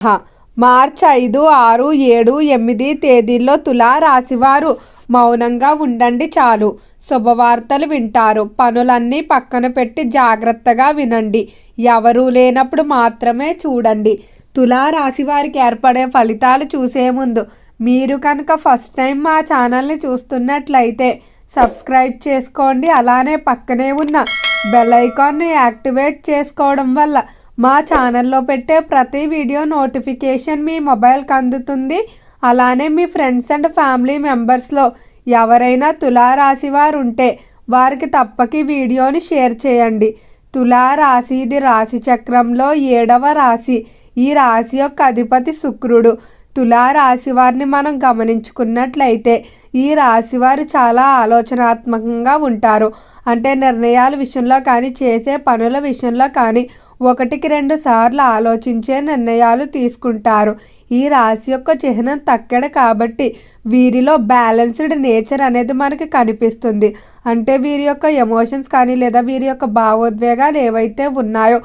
హ, ఐదు ఆరు ఏడు ఎనిమిది తేదీల్లో తులా రాశివారు మౌనంగా ఉండండి చాలు. శుభవార్తలు వింటారు. పనులన్నీ పక్కన పెట్టి జాగ్రత్తగా వినండి. ఎవరూ లేనప్పుడు మాత్రమే చూడండి. తులా రాశి వారికి ఏర్పడే ఫలితాలు చూసే ముందు మీరు కనుక ఫస్ట్ టైం మా ఛానల్ని చూస్తున్నట్లయితే సబ్స్క్రైబ్ చేసుకోండి. అలానే పక్కనే ఉన్న బెల్ ఐకాన్ని యాక్టివేట్ చేసుకోవడం వల్ల మా ఛానల్లో పెట్టే ప్రతి వీడియో నోటిఫికేషన్ మీ మొబైల్కి అందుతుంది. అలానే మీ ఫ్రెండ్స్ అండ్ ఫ్యామిలీ మెంబర్స్లో ఎవరైనా తులారాశి వారు ఉంటే వారికి తప్పక వీడియోని షేర్ చేయండి. తులారాశి ఇది రాశి చక్రంలో ఏడవ రాశి. ఈ రాశి యొక్క అధిపతి శుక్రుడు. తులారాశి వారిని మనం గమనించుకున్నట్లయితే ఈ రాశి వారు చాలా ఆలోచనాత్మకంగా ఉంటారు. అంటే నిర్ణయాల విషయంలో కానీ చేసే పనుల విషయంలో కానీ ఒకటికి రెండు సార్లు ఆలోచించే నిర్ణయాలు తీసుకుంటారు. ఈ రాశి యొక్క చిహ్నం తక్కడ కాబట్టి వీరిలో బ్యాలెన్స్డ్ నేచర్ అనేది మనకి కనిపిస్తుంది. అంటే వీరి యొక్క ఎమోషన్స్ కానీ లేదా వీరి యొక్క భావోద్వేగాలు ఏవైతే ఉన్నాయో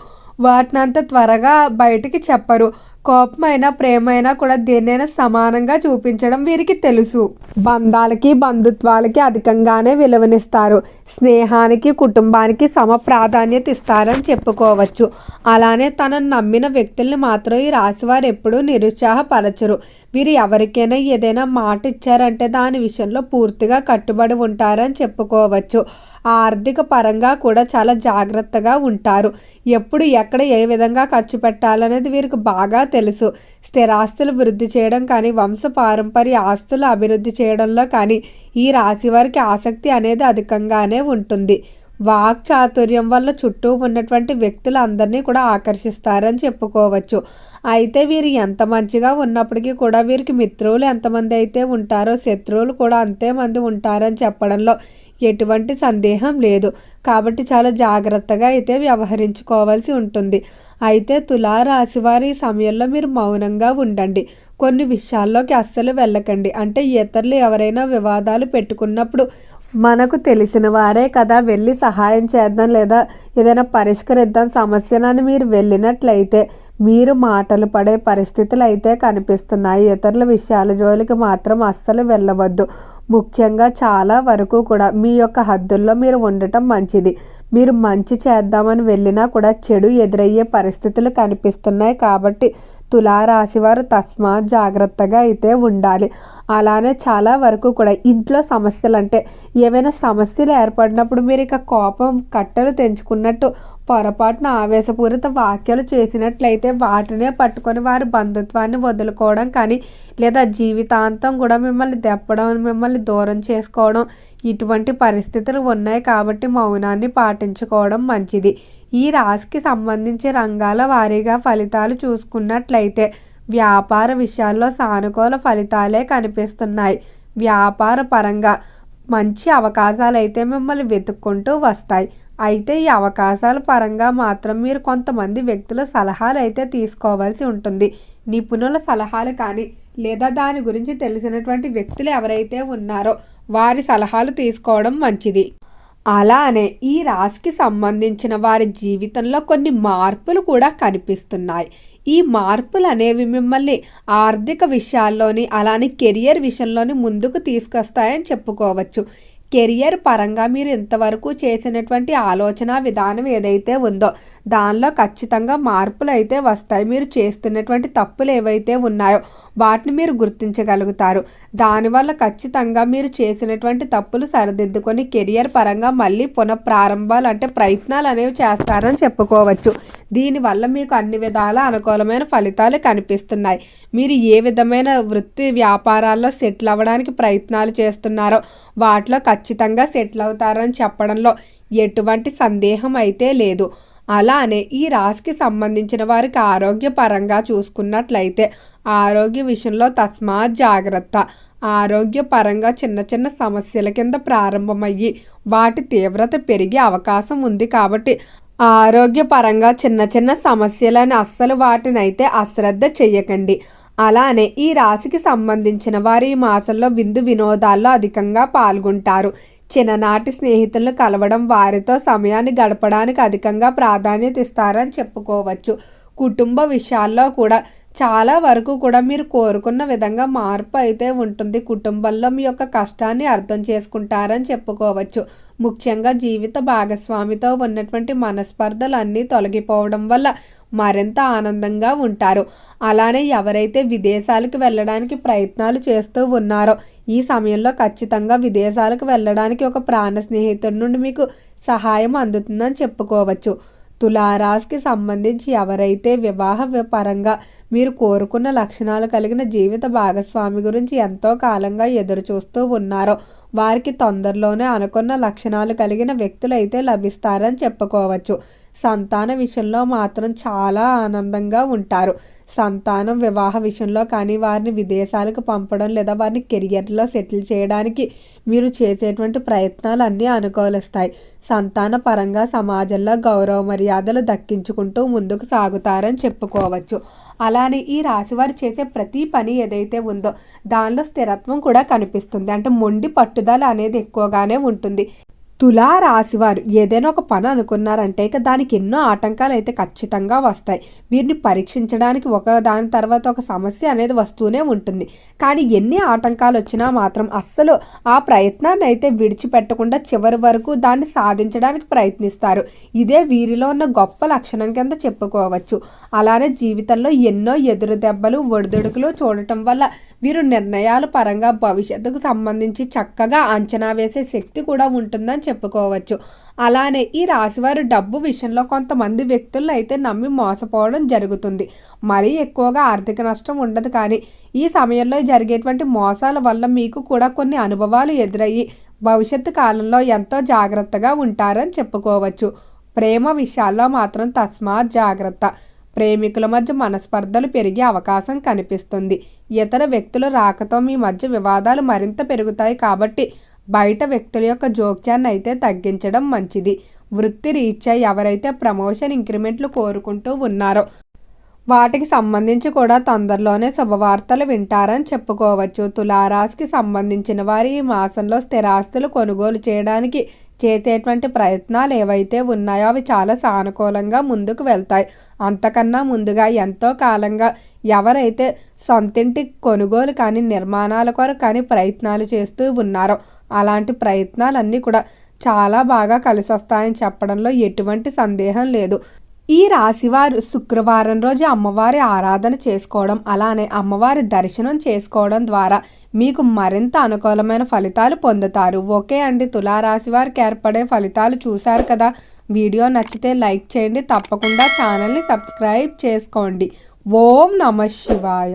వాటినంత త్వరగా బయటికి చెప్పరు. కోపమైనా ప్రేమైనా కూడా దేన్నైనా సమానంగా చూపించడం వీరికి తెలుసు. బంధాలకి బంధుత్వాలకి అధికంగానే విలువనిస్తారు. స్నేహానికి కుటుంబానికి సమ ప్రాధాన్యత ఇస్తారని చెప్పుకోవచ్చు. అలానే తనను నమ్మిన వ్యక్తుల్ని మాత్రం ఈ రాశివారు ఎప్పుడూ నిరుత్సాహపరచరు. వీరు ఎవరికైనా ఏదైనా మాట ఇచ్చారంటే దాని విషయంలో పూర్తిగా కట్టుబడి ఉంటారని చెప్పుకోవచ్చు. ఆర్థిక పరంగా కూడా చాలా జాగ్రత్తగా ఉంటారు. ఎప్పుడు ఎక్కడ ఏ విధంగా ఖర్చు పెట్టాలనేది వీరికి బాగా తెలుసు. స్థిరాస్తులు వృద్ధి చేయడం కానీ వంశ పారంపర్య ఆస్తులు అభివృద్ధి చేయడంలో కానీ ఈ రాశి వారికి ఆసక్తి అనేది అధికంగానే ఉంటుంది. వాక్ చాతుర్యం వల్ల చుట్టూ ఉన్నటువంటి వ్యక్తులు అందరినీ కూడా ఆకర్షిస్తారని చెప్పుకోవచ్చు. అయితే వీరు ఎంత మంచిగా ఉన్నప్పటికీ కూడా వీరికి మిత్రులు ఎంతమంది అయితే ఉంటారో శత్రువులు కూడా అంతే మంది ఉంటారని చెప్పడంలో ఎటువంటి సందేహం లేదు. కాబట్టి చాలా జాగ్రత్తగా అయితే వ్యవహరించుకోవాల్సి ఉంటుంది. అయితే తులారాశి వారి సమయంలో మీరు మౌనంగా ఉండండి. కొన్ని విషయాల్లోకి అస్సలు వెళ్ళకండి. అంటే ఇతరులు ఎవరైనా వివాదాలు పెట్టుకున్నప్పుడు మనకు తెలిసిన వారే కదా వెళ్ళి సహాయం చేద్దాం లేదా ఏదైనా పరిష్కరిద్దాం సమస్యనని మీరు వెళ్ళినట్లయితే మీరు మాటలు పడే పరిస్థితులు అయితే కనిపిస్తున్నాయి. ఇతరుల విషయాల జోలికి మాత్రం అస్సలు వెళ్ళవద్దు. ముఖ్యంగా చాలా వరకు కూడా మీ యొక్క హద్దుల్లో మీరు ఉండటం మంచిది. మీరు మంచి చేద్దామని వెళ్ళినా కూడా చెడు ఎదురయ్యే పరిస్థితులు కనిపిస్తున్నాయి కాబట్టి తులారాశి వారు తస్మాత్ జాగ్రత్తగా అయితే ఉండాలి. అలానే చాలా వరకు కూడా ఇంట్లో సమస్యలు అంటే ఏమైనా సమస్యలు ఏర్పడినప్పుడు మీరు ఇక కోపం కట్టలు తెంచుకున్నట్టు పొరపాటున ఆవేశపూరిత వ్యాఖ్యలు చేసినట్లయితే వాటినే పట్టుకొని వారి బంధుత్వాన్ని వదులుకోవడం కానీ లేదా జీవితాంతం కూడా మిమ్మల్ని దెప్పడం మిమ్మల్ని దూరం చేసుకోవడం ఇటువంటి పరిస్థితులు ఉన్నాయి కాబట్టి మౌనాన్ని పాటించుకోవడం మంచిది. ఈ రాశికి సంబంధించి రంగాల వారీగా ఫలితాలు చూసుకున్నట్లయితే వ్యాపార విషయాల్లో సానుకూల ఫలితాలే కనిపిస్తున్నాయి. వ్యాపార పరంగా మంచి అవకాశాలు అయితే మిమ్మల్ని వెతుక్కుంటూ వస్తాయి. అయితే ఈ అవకాశాల పరంగా మాత్రం మీరు కొంతమంది వ్యక్తుల సలహాలు అయితే తీసుకోవాల్సి ఉంటుంది. నిపుణుల సలహాలు కానీ లేదా దాని గురించి తెలిసినటువంటి వ్యక్తులు ఎవరైతే ఉన్నారో వారి సలహాలు తీసుకోవడం మంచిది. అలానే ఈ రాశికి సంబంధించిన వారి జీవితంలో కొన్ని మార్పులు కూడా కనిపిస్తున్నాయి. ఈ మార్పులు అనేవి మిమ్మల్ని ఆర్థిక విషయాల్లోని అలానే కెరియర్ విషయంలోని ముందుకు తీసుకొస్తాయని చెప్పుకోవచ్చు. కెరియర్ పరంగా మీరు ఇంతవరకు చేసినటువంటి ఆలోచన విధానం ఏదైతే ఉందో దానిలో ఖచ్చితంగా మార్పులు అయితే వస్తాయి. మీరు చేస్తున్నటువంటి తప్పులు ఏవైతే ఉన్నాయో వాటిని మీరు గుర్తించగలుగుతారు. దానివల్ల ఖచ్చితంగా మీరు చేసినటువంటి తప్పులు సరిదిద్దుకొని కెరియర్ పరంగా మళ్ళీ పునఃప్రారంభాలు అంటే ప్రయత్నాలు అనేవి చేస్తారని చెప్పుకోవచ్చు. దీనివల్ల మీకు అన్ని విధాల అనుకూలమైన ఫలితాలు కనిపిస్తున్నాయి. మీరు ఏ విధమైన వృత్తి వ్యాపారాల్లో సెటిల్ అవ్వడానికి ప్రయత్నాలు చేస్తున్నారో వాటిలో ఖచ్చితంగా ఖచ్చితంగా సెటిల్ అవుతారని చెప్పడంలో ఎటువంటి సందేహం అయితే లేదు. అలానే ఈ రాశికి సంబంధించిన వారికి ఆరోగ్యపరంగా చూసుకున్నట్లయితే ఆరోగ్య విషయంలో తస్మాత్ జాగ్రత్త. ఆరోగ్యపరంగా చిన్న చిన్న సమస్యల కింద ప్రారంభమయ్యి వాటి తీవ్రత పెరిగే అవకాశం ఉంది కాబట్టి ఆరోగ్యపరంగా చిన్న చిన్న సమస్యలని అస్సలు వాటినైతే అశ్రద్ధ చెయ్యకండి అలానే ఈ రాశికి సంబంధించిన వారు ఈ మాసంలో విందు వినోదాల్లో అధికంగా పాల్గొంటారు. చిన్ననాటి స్నేహితులను కలవడం వారితో సమయాన్ని గడపడానికి అధికంగా ప్రాధాన్యత ఇస్తారని చెప్పుకోవచ్చు. కుటుంబ విషయాల్లో కూడా చాలా వరకు కూడా మీరు కోరుకున్న విధంగా మార్పు అయితే ఉంటుంది. కుటుంబంలో మీ యొక్క కష్టాన్ని అర్థం చేసుకుంటారని చెప్పుకోవచ్చు. ముఖ్యంగా జీవిత భాగస్వామితో ఉన్నటువంటి మనస్పర్ధలు అన్నీ తొలగిపోవడం వల్ల మరింత ఆనందంగా ఉంటారు. అలానే ఎవరైతే విదేశాలకు వెళ్ళడానికి ప్రయత్నాలు చేస్తూ ఉన్నారో ఈ సమయంలో ఖచ్చితంగా విదేశాలకు వెళ్ళడానికి ఒక ప్రాణ స్నేహితుడి నుండి మీకు సహాయం అందుతుందని చెప్పుకోవచ్చు. తులారాశికి సంబంధించి ఎవరైతే వివాహ పరంగా మీరు కోరుకున్న లక్షణాలు కలిగిన జీవిత భాగస్వామి గురించి ఎంతో కాలంగా ఎదురు చూస్తూ ఉన్నారో వారికి తొందరలోనే అనుకున్న లక్షణాలు కలిగిన వ్యక్తులు అయితే లభిస్తారని చెప్పుకోవచ్చు. సంతాన విషయంలో మాత్రం చాలా ఆనందంగా ఉంటారు. సంతానం వివాహ విషయంలో కానీ వారిని విదేశాలకు పంపడం లేదా వారిని కెరియర్లో సెటిల్ చేయడానికి మీరు చేసేటువంటి ప్రయత్నాలు అన్నీ అనుకూలిస్తాయి. సంతాన పరంగా సమాజంలో గౌరవ మర్యాదలు దక్కించుకుంటూ ముందుకు సాగుతారని చెప్పుకోవచ్చు. అలానే ఈ రాశివారు చేసే ప్రతి పని ఏదైతే ఉందో దానిలో స్థిరత్వం కూడా కనిపిస్తుంది. అంటే మొండి పట్టుదల అనేది ఎక్కువగానే ఉంటుంది. తులా రాశివారు ఏదైనా ఒక పని అనుకున్నారంటే ఇక దానికి ఎన్నో ఆటంకాలు అయితే ఖచ్చితంగా వస్తాయి. వీరిని పరీక్షించడానికి ఒక దాని తర్వాత ఒక సమస్య అనేది వస్తూనే ఉంటుంది. కానీ ఎన్ని ఆటంకాలు వచ్చినా మాత్రం అస్సలు ఆ ప్రయత్నాన్ని అయితే విడిచిపెట్టకుండా చివరి వరకు దాన్ని సాధించడానికి ప్రయత్నిస్తారు. ఇదే వీరిలో ఉన్న గొప్ప లక్షణం కింద చెప్పుకోవచ్చు. అలానే జీవితంలో ఎన్నో ఎదురు దెబ్బలు ఒడిదుడుకులు చూడటం వల్ల వీరు నిర్ణయాల పరంగా భవిష్యత్తుకు సంబంధించి చక్కగా అంచనా వేసే శక్తి కూడా ఉంటుందని చెప్పుకోవచ్చు. అలానే ఈ రాశివారు డబ్బు విషయంలో కొంతమంది వ్యక్తులను అయితే నమ్మి మోసపోవడం జరుగుతుంది. మరీ ఎక్కువగా ఆర్థిక నష్టం ఉండదు కానీ ఈ సమయంలో జరిగేటువంటి మోసాల వల్ల మీకు కూడా కొన్ని అనుభవాలు ఎదురయ్యి భవిష్యత్తు కాలంలో ఎంతో జాగ్రత్తగా ఉంటారని చెప్పుకోవచ్చు. ప్రేమ విషయాల్లో మాత్రం తస్మాత్ జాగ్రత్త. ప్రేమికుల మధ్య మనస్పర్ధలు పెరిగే అవకాశం కనిపిస్తుంది. ఇతర వ్యక్తుల రాకతో మీ మధ్య వివాదాలు మరింత పెరుగుతాయి కాబట్టి బయట వ్యక్తుల యొక్క జోక్యాన్ని అయితే తగ్గించడం మంచిది. వృత్తి రీత్యా ఎవరైతే ప్రమోషన్ ఇంక్రిమెంట్లు కోరుకుంటూ ఉన్నారో వాటికి సంబంధించి కూడా తొందరలోనే శుభవార్తలు వింటారని చెప్పుకోవచ్చు. తులారాశికి సంబంధించిన వారి ఈ మాసంలో స్థిరాస్తులు కొనుగోలు చేయడానికి చేసేటువంటి ప్రయత్నాలు ఏవైతే ఉన్నాయో అవి చాలా సానుకూలంగా ముందుకు వెళ్తాయి. అంతకన్నా ముందుగా ఎంతో కాలంగా ఎవరైతే సొంతింటి కొనుగోలు కానీ నిర్మాణాల కొరకు కానీ ప్రయత్నాలు చేస్తూ ఉన్నారో అలాంటి ప్రయత్నాలన్నీ కూడా చాలా బాగా కలిసి వస్తాయని చెప్పడంలో ఎటువంటి సందేహం లేదు. ఈ రాశివారు శుక్రవారం రోజు అమ్మవారి ఆరాధన చేసుకోవడం అలానే అమ్మవారి దర్శనం చేసుకోవడం ద్వారా మీకు మరింత అనుకూలమైన ఫలితాలు పొందుతారు. ఓకే అండి. తులారాశి వారికి ఏర్పడే ఫలితాలు చూశారు కదా? వీడియో నచ్చితే లైక్ చేయండి. తప్పకుండా ఛానల్ని సబ్స్క్రైబ్ చేసుకోండి. ఓం నమ శివాయ.